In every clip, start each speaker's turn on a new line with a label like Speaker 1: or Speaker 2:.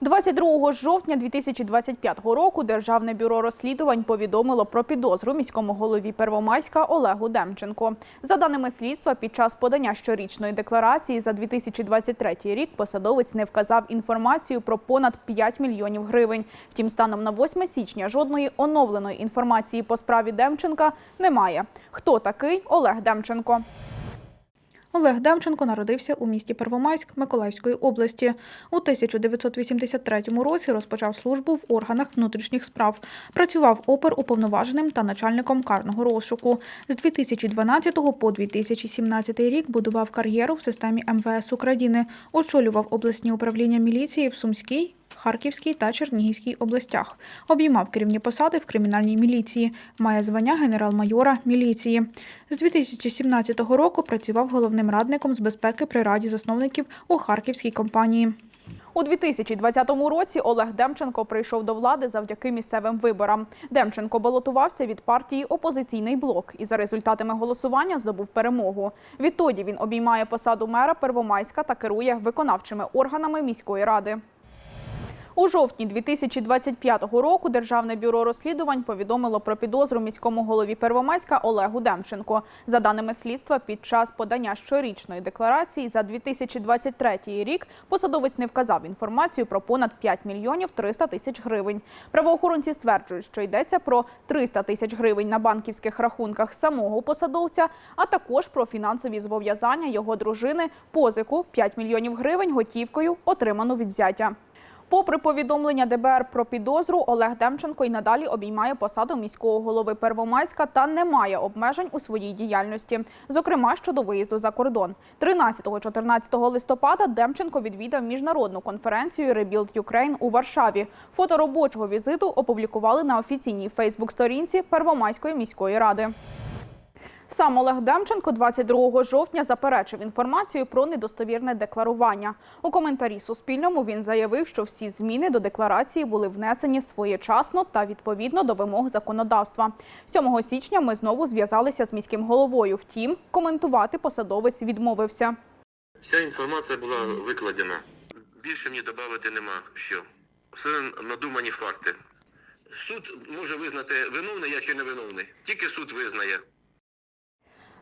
Speaker 1: 22 жовтня 2025 року Державне бюро розслідувань повідомило про підозру міському голові Первомайська Олегу Демченко. За даними слідства, під час подання щорічної декларації за 2023 рік посадовець не вказав інформацію про понад 5 мільйонів гривень. Втім, станом на 8 січня жодної оновленої інформації по справі Демченка немає. Хто такий Олег Демченко? Олег Демченко народився у місті Первомайськ Миколаївської області. У 1983 році розпочав службу в органах внутрішніх справ. Працював опер уповноваженим та начальником карного розшуку. З 2012 по 2017 рік будував кар'єру в системі МВС України. Очолював обласні управління міліції в Сумській, Харківській та Чернігівській областях. Обіймав керівні посади в кримінальній міліції. Має звання генерал-майора міліції. З 2017 року працював головним радником з безпеки при раді засновників у Харківській компанії. У 2020 році Олег Демченко прийшов до влади завдяки місцевим виборам. Демченко балотувався від партії Опозиційний блок і за результатами голосування здобув перемогу. Відтоді він обіймає посаду мера Первомайська та керує виконавчими органами міської ради. У жовтні 2025 року Державне бюро розслідувань повідомило про підозру міському голові Первомайська Олегу Демченко. За даними слідства, під час подання щорічної декларації за 2023 рік посадовець не вказав інформацію про понад 5 мільйонів 300 тисяч гривень. Правоохоронці стверджують, що йдеться про 300 тисяч гривень на банківських рахунках самого посадовця, а також про фінансові зобов'язання його дружини, позику 5 мільйонів гривень готівкою, отриману від зятя. Попри повідомлення ДБР про підозру, Олег Демченко й надалі обіймає посаду міського голови Первомайська та не має обмежень у своїй діяльності, зокрема щодо виїзду за кордон. 13-14 листопада Демченко відвідав міжнародну конференцію Rebuild Ukraine у Варшаві. Фото робочого візиту опублікували на офіційній Фейсбук-сторінці Первомайської міської ради. Сам Олег Демченко 22 жовтня заперечив інформацію про недостовірне декларування. У коментарі Суспільному він заявив, що всі зміни до декларації були внесені своєчасно та відповідно до вимог законодавства. 7 січня ми знову зв'язалися з міським головою. Втім, коментувати посадовець відмовився.
Speaker 2: Вся інформація була викладена. Більше мені додати нема що. Все надумані факти. Суд може визнати виновний я чи не виновний. Тільки суд визнає.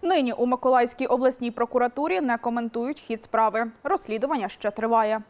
Speaker 1: Нині у Миколаївській обласній прокуратурі не коментують хід справи. Розслідування ще триває.